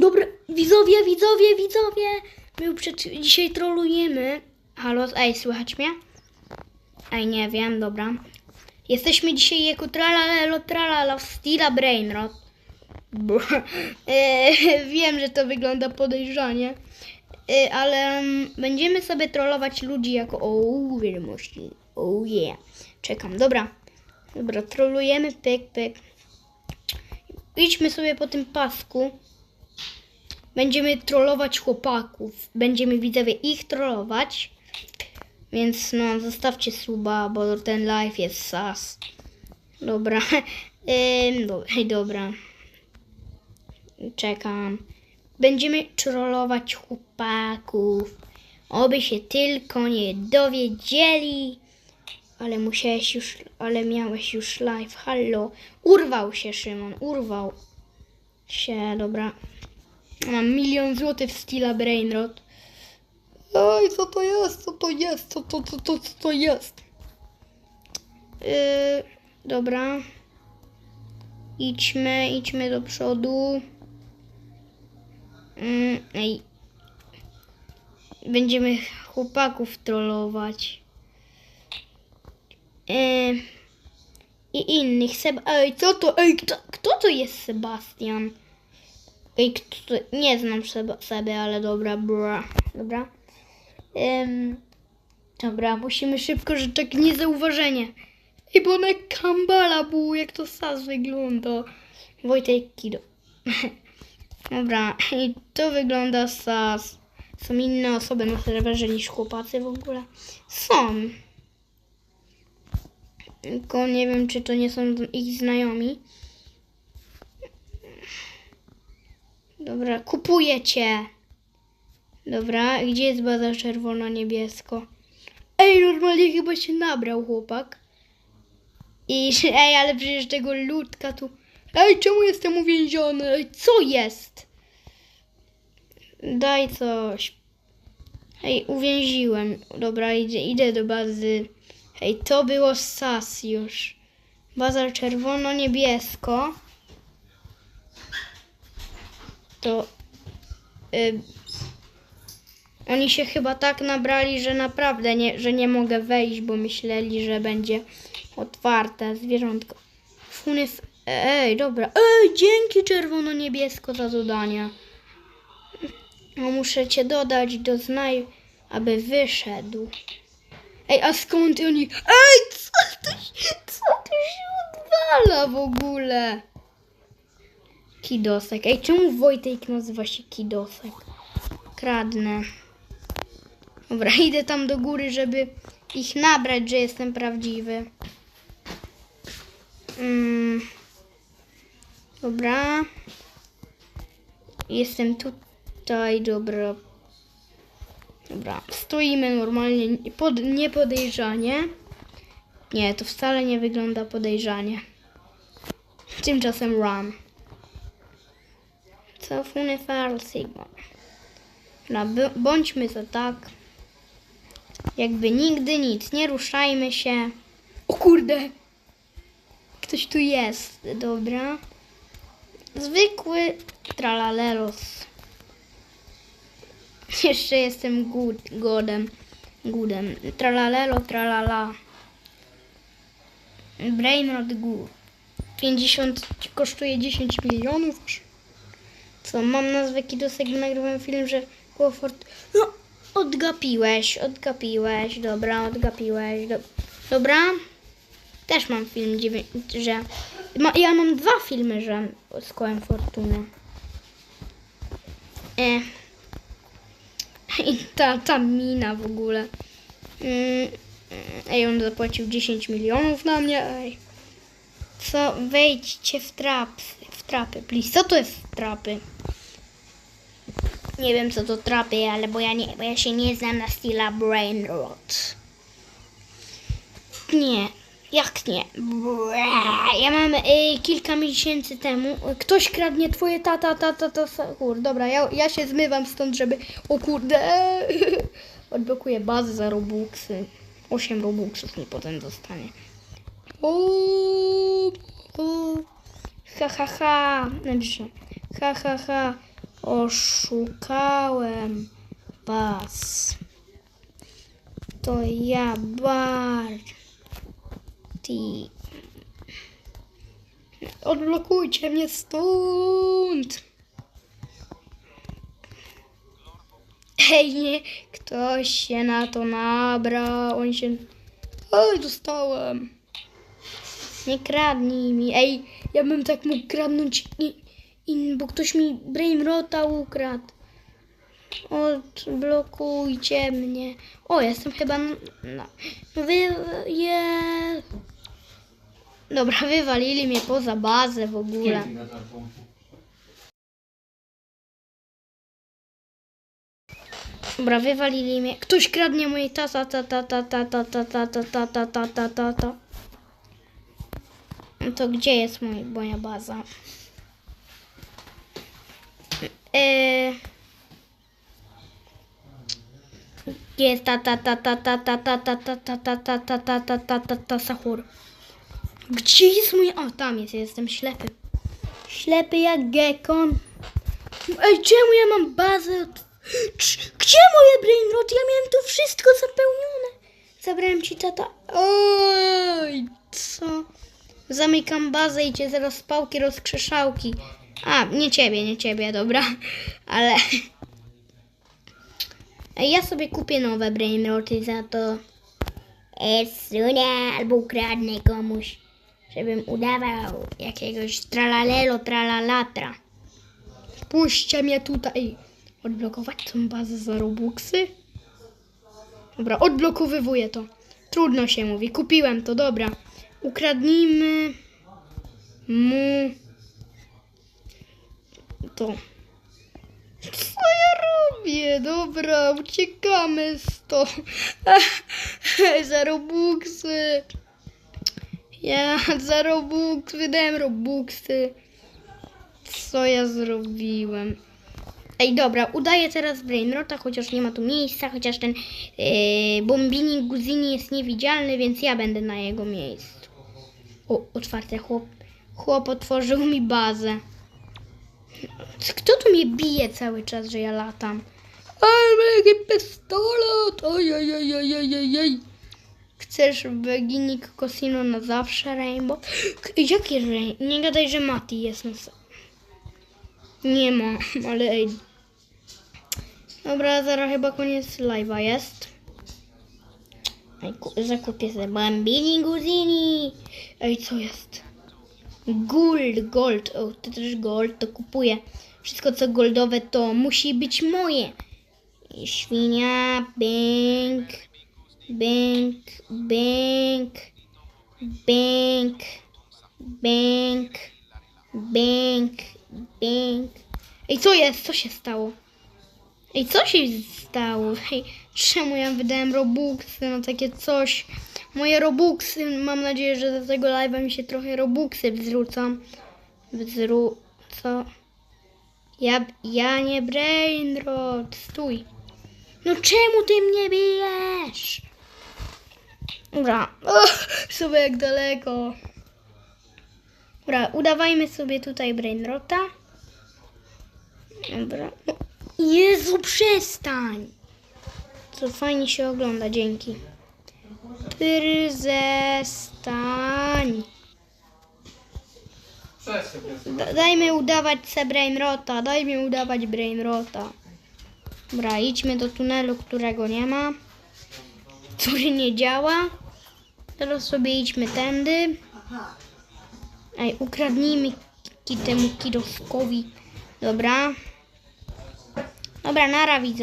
Dobra, widzowie, widzowie, widzowie. My przed, dzisiaj trolujemy. Halo, ej, słychać mnie? Ej, nie wiem, dobra. Jesteśmy dzisiaj jako tralalelo tralala w Stila Brainrot. Bo, e, wiem, że to wygląda podejrzanie. E, ale mm, będziemy sobie trollować ludzi jako o wiadomości. Oh yeah. Czekam, dobra. Dobra, trolujemy, pyk, pyk. Idźmy sobie po tym pasku. Będziemy trollować chłopaków. Będziemy widzowie ich trollować. Więc no, zostawcie suba, bo ten live jest sas. Dobra. Ym, do, dobra. Czekam. Będziemy trollować chłopaków. Oby się tylko nie dowiedzieli. Ale musiałeś już, ale miałeś już live. Hallo. Urwał się Szymon, urwał się, dobra. Mam milion złotych w Stila Brainrot. Oj, co to jest? Co to jest? Co to, co to, co to jest? Yy, dobra. Idźmy, idźmy do przodu. Yy, ej. Będziemy chłopaków trollować. Yy, I innych. Seb ej, co to? Ej, kto, kto to jest Sebastian? Ej, kto to? Nie znam Seba, Seby, ale dobra, bra. Dobra. Dobra, musimy szybko, że tak niezauważenie. Ej, bo na kambala był, jak to sas wygląda. Wojtek Kido. dobra, i to wygląda sas. Są inne osoby na serwerze niż chłopacy w ogóle. Są. Tylko nie wiem, czy to nie są ich znajomi. Dobra, kupuję cię. Dobra, gdzie jest baza czerwono-niebiesko? Ej, normalnie chyba się nabrał chłopak. I, ej, ale przecież tego ludka tu... Ej, czemu jestem uwięziony? Ej, co jest? Daj coś. Ej, uwięziłem. Dobra, idę, idę do bazy. Ej, to było sas już. Baza czerwono-niebiesko. To... Y, oni się chyba tak nabrali, że naprawdę nie, że nie mogę wejść, bo myśleli, że będzie otwarte zwierzątko. Funy... f- Ej, dobra. Ej, dzięki czerwono-niebiesko za zadanie. No, muszę cię dodać do znaj, aby wyszedł. Ej, a skąd oni... Ej, co tu, się- co tu się odwala w ogóle? Kidosek. Ej, czemu Wojtek nazywa się Kidosek? Kradnę. Dobra, idę tam do góry, żeby ich nabrać, że jestem prawdziwy. Mm. Dobra. Jestem tutaj, dobra. Dobra, stoimy normalnie, nie- pod, niepodejrzanie. Nie, to wcale nie wygląda podejrzanie. Tymczasem run. Cofnę Far Sigma. No, bądźmy to tak. Jakby nigdy nic, nie ruszajmy się. O kurde! Ktoś tu jest, dobra. Zwykły tralaleros. Jeszcze jestem good, godem. Goodem. Tralalelo, tralala. Brainrod Good. 50 kosztuje 10 milionów. Co, mam nazwę Kidosek, nagrywam film, że było fort... No, odgapiłeś, odgapiłeś, dobra, odgapiłeś, do... dobra. Też mam film, że... Ma, ja mam dwa filmy, że z kołem fortuny. E. I ta, ta mina w ogóle. Mm, Ej, on zapłacił 10 milionów na mnie, ej. Co? Wejdźcie w trapy, w trapy, please. Co to jest trapy? Nie wiem co to trapy, ale bo ja nie, bo ja się nie znam na styla brain rot. Nie, jak nie? Ja mam y, kilka miesięcy temu. Ktoś kradnie twoje tata, tata, tata. Kur, dobra, ja, ja się zmywam stąd, żeby. O kurde. Odblokuję bazę za robuxy. 8 robuxów mi potem dostanie. O. Ha ha ha. Dobrze. Ha ha ha. Oszukałem was. To ja Barty. Odblokujcie mnie stąd. Ej, nie, ktoś się na to nabra, on się... Oj, dostałem. Nie kradnij mi. Ej, ja bym tak mógł kradnąć, i, i, bo ktoś mi Brainrota ukradł. Odblokujcie mnie. O, jestem chyba na... na wy... Je... Dobra, wywalili mnie poza bazę w ogóle. Dobra, wywalili mnie. Ktoś kradnie moje ta ta ta ta ta ta ta ta ta ta ta ta ta ta ta No to gdzie jest mój, moja baza? Eee... Gdzie jest ta ta ta ta ta ta ta ta ta ta ta ta ta ta ta ta ta ta? Gdzie jest mój... O, tam jest, jestem ślepy. Ślepy jak gekon. Ej, czemu ja mam bazę? Gdzie moje brainrot? Ja miałem to wszystko zapełnione. Zabrałem ci tata. Oj, co? Zamykam bazę i cię zaraz pałki rozkrzeszałki. A, nie ciebie, nie ciebie, dobra. Ale... Ja sobie kupię nowe brainroty za to. Esunia, albo ukradnę komuś, żebym udawał jakiegoś tralalelo, tralalatra. Puśćcie mnie tutaj. Odblokować tą bazę za Robuxy? Dobra, odblokowywuję to. Trudno się mówi. Kupiłem to, dobra. Ukradnijmy mu to. Co ja robię? Dobra, uciekamy stąd. za Robuxy. Ja za Robux wydałem Robuxy. Co ja zrobiłem? Ej, dobra, udaję teraz Brainrota, chociaż nie ma tu miejsca, chociaż ten yy, Bombini Guzini jest niewidzialny, więc ja będę na jego miejscu. O, otwarte chłop. Chłop otworzył mi bazę. Kto tu mnie bije cały czas, że ja latam? Mam jakiś pistolet! Oj, oj, oj, oj, oj, oj, oj. Chcesz Beginik Cosino na zawsze Rainbow? Jakie Rainbow? Nie gadaj, że Mati jest na... Nie ma, ale. Dobra, zaraz chyba koniec live'a jest. Zakupię sobie Bambini Guzini. Ej, co jest? Gold, gold. O, to też gold, to kupuję. Wszystko co goldowe to musi być moje. Świnia, bęk, bęk, bęk, bęk, bęk, bęk, bęk. Ej, co jest? Co się stało? Ej, co się stało? Ej, czemu ja wydałem robuxy na takie coś? Moje robuxy, mam nadzieję, że do tego live'a mi się trochę robuxy wzrzucą. Wzru... co? Ja, ja nie brainrot, stój. No czemu ty mnie bijesz? Dobra, oh, sobie jak daleko. Dobra, udawajmy sobie tutaj brainrota. Dobra. Jezu, przestań! Co fajnie się ogląda, dzięki. Ty zestań. Da, dajmy udawać se Brainrota, dajmy udawać Brainrota. Dobra, idźmy do tunelu, którego nie ma. Który nie działa. Teraz sobie idźmy tędy. Ej, ukradnijmy ki- temu kiroskowi. Dobra. Dobra, nara widzę.